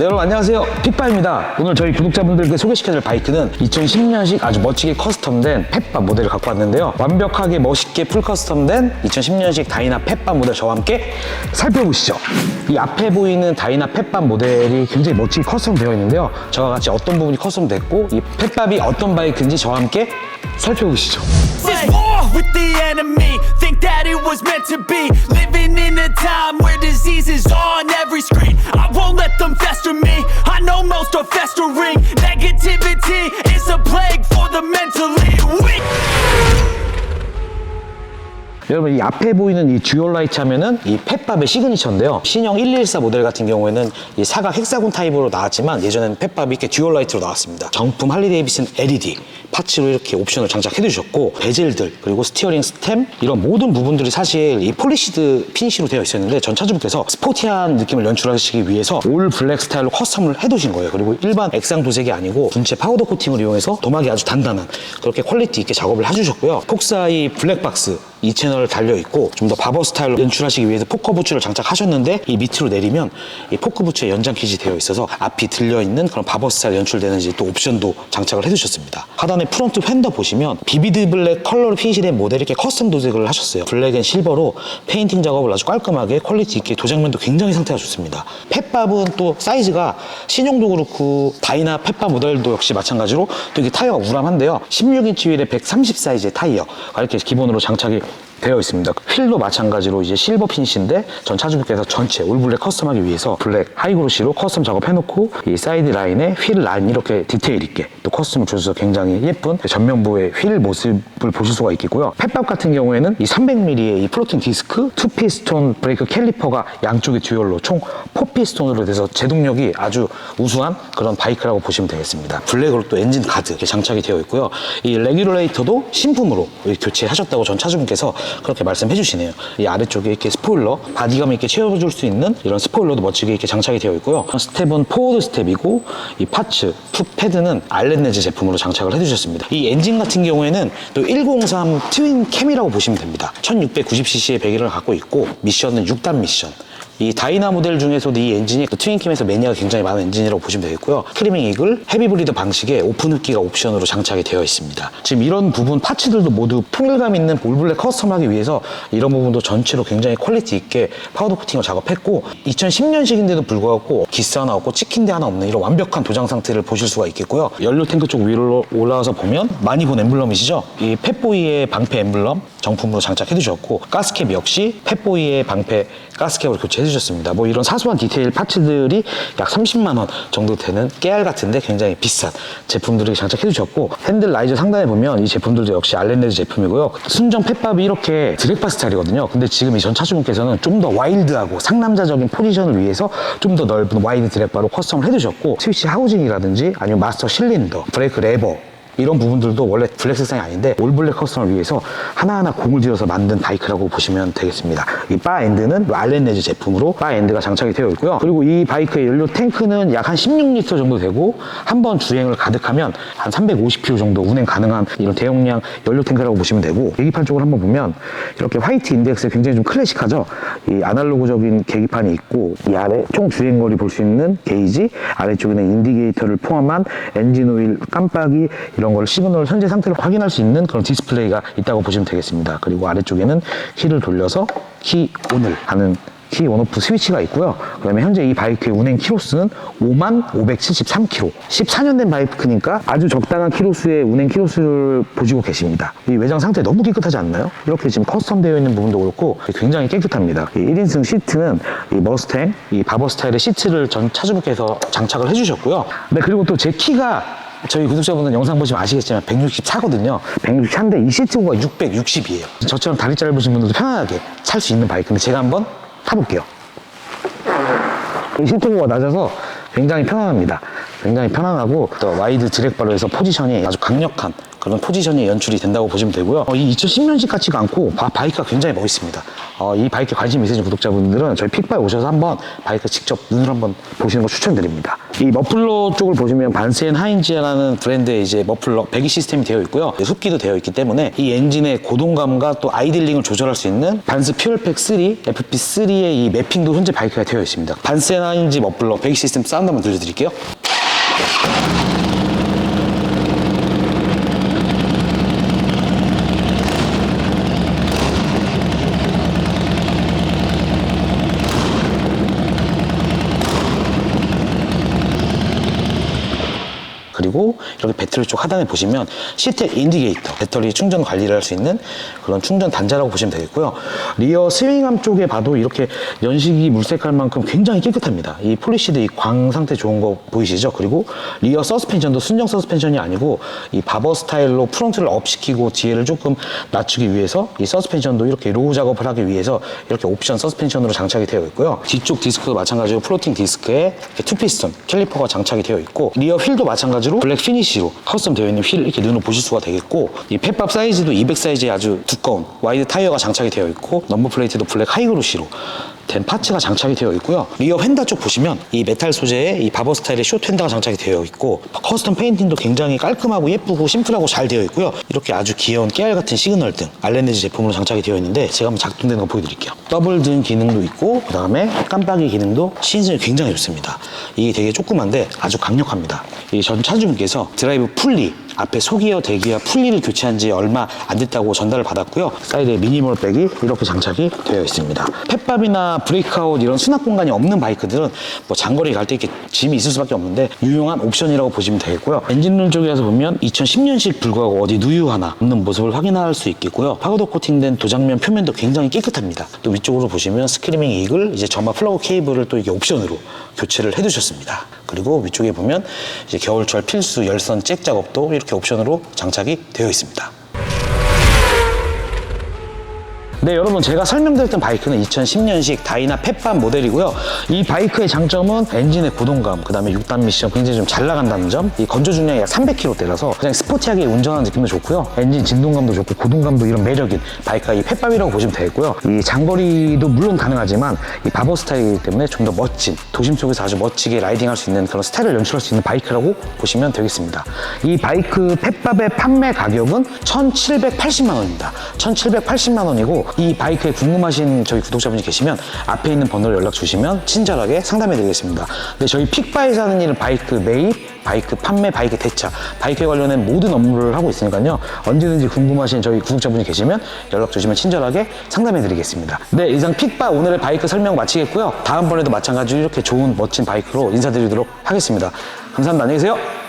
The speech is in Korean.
네, 여러분 안녕하세요. 픽바입니다. 오늘 저희 구독자분들께 소개시켜줄 바이크는 2010년식 아주 멋지게 커스텀된 펫바 모델을 갖고 왔는데요. 완벽하게 멋있게 풀 커스텀된 2010년식 다이나 펫바 모델 저와 함께 살펴보시죠. 이 앞에 보이는 다이나 펫바 모델이 굉장히 멋지게 커스텀 되어 있는데요. 저와 같이 어떤 부분이 커스텀 됐고 이 펫밥이 어떤 바이크인지 저와 함께 살펴보시죠. With the enemy. Think that it was meant to be. Living in a time where disease is on every screen. I won't let them fester me. I know most are festering. Negativity is a plague for the mentally weak. 여러분 이 앞에 보이는 이 듀얼 라이트 하면은 이 펫밥의 시그니처인데요. 신형 114 모델 같은 경우에는 이 사각 헥사곤 타입으로 나왔지만 예전에는 펫밥이 이렇게 듀얼 라이트로 나왔습니다. 정품 할리 데이비슨 LED 파츠로 이렇게 옵션을 장착해 주셨고 베젤들 그리고 스티어링 스템 이런 모든 부분들이 사실 이 폴리시드 피니시로 되어 있었는데 전 차주분께서 스포티한 느낌을 연출하시기 위해서 올 블랙 스타일로 커스텀을 해 두신 거예요. 그리고 일반 액상 도색이 아니고 분체 파우더 코팅을 이용해서 도막이 아주 단단한 그렇게 퀄리티 있게 작업을 해주셨고요. 폭사이 블랙박스 이 채널 달려 있고 좀 더 바버 스타일로 연출하시기 위해서 포커 부츠를 장착하셨는데 이 밑으로 내리면 이 포크 부츠에 연장 킷이 되어 있어서 앞이 들려 있는 그런 바버 스타일 연출되는 이제 또 옵션도 장착을 해두셨습니다. 하단에 프론트 휀더 보시면 비비드 블랙 컬러로 피니시된 모델 이렇게 커스텀 도색을 하셨어요. 블랙 앤 실버로 페인팅 작업을 아주 깔끔하게 퀄리티 있게 도장면도 굉장히 상태가 좋습니다. 펫밥은 또 사이즈가 신형도 그렇고 다이나 펫밥 모델도 역시 마찬가지로 또 이게 타이어가 우람한데요. 16인치 휠에 130 사이즈의 타이어가 이렇게 기본으로 장착이 되어 있습니다. 휠도 마찬가지로 이제 실버 피니시인데 전 차주분께서 전체 올블랙 커스텀하기 위해서 블랙 하이그로시로 커스텀 작업해놓고 이 사이드 라인에 휠 라인 이렇게 디테일 있게 또 커스텀을 주셔서 굉장히 예쁜 전면부의 휠 모습을 보실 수가 있겠고요. 펫밥 같은 경우에는 이 300mm의 이 플로팅 디스크, 투 피스톤 브레이크 캘리퍼가 양쪽에 듀얼로 총 4피스톤으로 돼서 제동력이 아주 우수한 그런 바이크라고 보시면 되겠습니다. 블랙으로 또 엔진 가드 장착이 되어 있고요. 이 레귤레이터도 신품으로 교체하셨다고 전 차주분께서 그렇게 말씀해 주시네요. 이 아래쪽에 이렇게 스포일러, 바디감 있게 채워줄 수 있는 이런 스포일러도 멋지게 이렇게 장착이 되어 있고요. 스텝은 포워드 스텝이고 이 파츠, 풋 패드는 알렌네즈 제품으로 장착을 해주셨습니다. 이 엔진 같은 경우에는 또 103 트윈 캠이라고 보시면 됩니다. 1690cc의 배기를 갖고 있고 미션은 6단 미션. 이 다이나 모델 중에서도 이 엔진이 그 트윈킴에서 매니아가 굉장히 많은 엔진이라고 보시면 되겠고요. 크리밍 이글, 헤비 브리드 방식의 오픈 흡기가 옵션으로 장착이 되어 있습니다. 지금 이런 부분 파츠들도 모두 통일감 있는 올블랙 커스텀하기 위해서 이런 부분도 전체로 굉장히 퀄리티 있게 파우더 코팅을 작업했고 2010년식인데도 불구하고 기스 하나 없고 데 하나 없는 이런 완벽한 도장 상태를 보실 수가 있겠고요. 연료 탱크 쪽 위로 올라와서 보면 많이 본 엠블럼이시죠? 이 펫보이의 방패 엠블럼 정품으로 장착해 주셨고 가스캡 역시 펫보이의 방패 가스캡으로 교체 해 주셨습니다. 뭐 이런 사소한 디테일 파츠들이 약 30만 원 정도 되는 깨알 같은데 굉장히 비싼 제품들을 장착해 주셨고 핸들 라이저 상단에 보면 이 제품들도 역시 알렌레드 제품이고요. 순정 펫밥이 이렇게 드랙바 스타일이거든요. 근데 지금 이 전 차주분께서는 좀 더 와일드하고 상남자적인 포지션을 위해서 좀 더 넓은 와이드 드랙바로 커스텀을 해주셨고 스위치 하우징이라든지 아니면 마스터 실린더, 브레이크 레버 이런 부분들도 원래 블랙 색상이 아닌데 올블랙 커스텀을 위해서 하나하나 공을 들여서 만든 바이크라고 보시면 되겠습니다. 이 바 엔드는 알렌레즈 제품으로 바 엔드가 장착이 되어 있고요. 그리고 이 바이크의 연료 탱크는 약 한 16리터 정도 되고 한 번 주행을 가득하면 한 350km 정도 운행 가능한 이런 대용량 연료 탱크라고 보시면 되고 계기판 쪽을 한번 보면 이렇게 화이트 인덱스 굉장히 좀 클래식하죠. 이 아날로그적인 계기판이 있고 이 아래 총 주행 거리 볼 수 있는 게이지 아래쪽에는 인디게이터를 포함한 엔진 오일 깜빡이 이런 걸 시그널 현재 상태를 확인할 수 있는 그런 디스플레이가 있다고 보시면 되겠습니다. 그리고 아래쪽에는 키를 돌려서 키 온을 하는 키 온오프 스위치가 있고요. 그다음에 현재 이 바이크의 운행 키로수는 5만 573km. 14년 된 바이크니까 아주 적당한 키로수의 운행 키로수를 보시고 계십니다. 이 외장 상태 너무 깨끗하지 않나요? 이렇게 지금 커스텀 되어 있는 부분도 그렇고 굉장히 깨끗합니다. 이 1인승 시트는 이 머스탱, 이 바버 스타일의 시트를 전 차주분께서 장착을 해주셨고요. 네, 그리고 또 제 키가 저희 구독자분들 영상 보시면 아시겠지만 164거든요. 164인데 이 시트고가 660이에요. 저처럼 다리 짧으신 분들도 편안하게 탈수 있는 바이크인데 제가 한번 타볼게요. 이 시트고가 낮아서 굉장히 편안합니다. 굉장히 편안하고 또 와이드 드랙바로 해서 포지션이 아주 강력한 그런 포지션이 연출이 된다고 보시면 되고요. 어, 이 2010년식 같지가 않고 바, 바이크가 굉장히 멋있습니다. 어, 이 바이크에 관심 있으신 구독자분들은 저희 픽바에 오셔서 한번 바이크 직접 눈으로 한번 보시는 거 추천드립니다. 이 머플러 쪽을 보시면 반센 하인지라는 브랜드의 이제 머플러 배기 시스템이 되어 있고요. 흡기도 되어 있기 때문에 이 엔진의 고동감과 또 아이들링을 조절할 수 있는 반스 퓨얼팩 3, FP3의 이 매핑도 현재 바이크가 되어 있습니다. 반센 하인지 머플러 배기 시스템 사운드 한번 들려드릴게요. Thank you. 그리고 이렇게 배터리 쪽 하단에 보시면 시트 인디게이터 배터리 충전 관리를 할 수 있는 그런 충전 단자라고 보시면 되겠고요. 리어 스윙암 쪽에 봐도 이렇게 연식이 물색할 만큼 굉장히 깨끗합니다. 이 폴리시드 이 광 상태 좋은 거 보이시죠? 그리고 리어 서스펜션도 순정 서스펜션이 아니고 이 바버 스타일로 프론트를 업시키고 뒤에를 조금 낮추기 위해서 이 서스펜션도 이렇게 로우 작업을 하기 위해서 이렇게 옵션 서스펜션으로 장착이 되어 있고요. 뒤쪽 디스크도 마찬가지로 플로팅 디스크에 투피스톤 캘리퍼가 장착이 되어 있고 리어 휠도 마찬가지로 블랙 피니쉬로 커스텀 되어 있는 휠 이렇게 눈으로 보실 수가 되겠고 이 펫밥 사이즈도 200 사이즈의 아주 두꺼운 와이드 타이어가 장착이 되어 있고 넘버 플레이트도 블랙 하이그로시로 된 파츠가 장착이 되어 있고요. 리어 휀다 쪽 보시면 이 메탈 소재의 이 바버 스타일의 숏 휀다가 장착이 되어 있고 커스텀 페인팅도 굉장히 깔끔하고 예쁘고 심플하고 잘 되어 있고요. 이렇게 아주 귀여운 깨알 같은 시그널 등 알렌네즈 제품으로 장착이 되어 있는데 제가 한번 작동되는 거 보여드릴게요. 더블 등 기능도 있고 그 다음에 깜빡이 기능도 시인성이 굉장히 좋습니다. 이게 되게 조그만데 아주 강력합니다. 이 전 차주분께서 드라이브 풀리 앞에 소기어 대기와 풀리를 교체한 지 얼마 안 됐다고 전달을 받았고요. 사이드에 미니멀 백이 이렇게 장착이 되어 있습니다. 펫밥이나 브레이크아웃 이런 수납 공간이 없는 바이크들은 뭐 장거리 갈 때 이렇게 짐이 있을 수밖에 없는데 유용한 옵션이라고 보시면 되겠고요. 엔진룸 쪽에서 보면 2010년식 불구하고 어디 누유 하나 없는 모습을 확인할 수 있겠고요. 파우더 코팅된 도장면 표면도 굉장히 깨끗합니다. 또 위쪽으로 보시면 스크리밍 이글 이제 점화 플러그 케이블을 또 이게 옵션으로 교체를 해두셨습니다. 그리고 위쪽에 보면 이제 겨울철 필수 열선 잭 작업도 이렇게 옵션으로 장착이 되어 있습니다. 네, 여러분 제가 설명드렸던 바이크는 2010년식 다이나 펫밥 모델이고요. 이 바이크의 장점은 엔진의 고동감, 그 다음에 6단 미션 굉장히 좀 잘 나간다는 점, 이 건조 중량이 약 300kg대라서 그냥 스포티하게 운전하는 느낌도 좋고요. 엔진 진동감도 좋고 고동감도 이런 매력인 바이크가 이 펫밥이라고 보시면 되겠고요. 이 장거리도 물론 가능하지만 이 바버 스타일이기 때문에 좀 더 멋진 도심 속에서 아주 멋지게 라이딩할 수 있는 그런 스타일을 연출할 수 있는 바이크라고 보시면 되겠습니다. 이 바이크 펫밥의 판매 가격은 1,780만 원입니다. 1,780만 원이고 이 바이크에 궁금하신 저희 구독자분이 계시면 앞에 있는 번호로 연락 주시면 친절하게 상담해 드리겠습니다. 근데 저희 픽바에서 하는 일은 바이크 매입, 바이크 판매, 바이크 대차, 바이크에 관련된 모든 업무를 하고 있으니까요. 언제든지 궁금하신 저희 구독자분이 계시면 연락 주시면 친절하게 상담해 드리겠습니다. 네, 이상 픽바 오늘의 바이크 설명 마치겠고요. 다음번에도 마찬가지로 이렇게 좋은 멋진 바이크로 인사드리도록 하겠습니다. 감사합니다. 안녕히 계세요.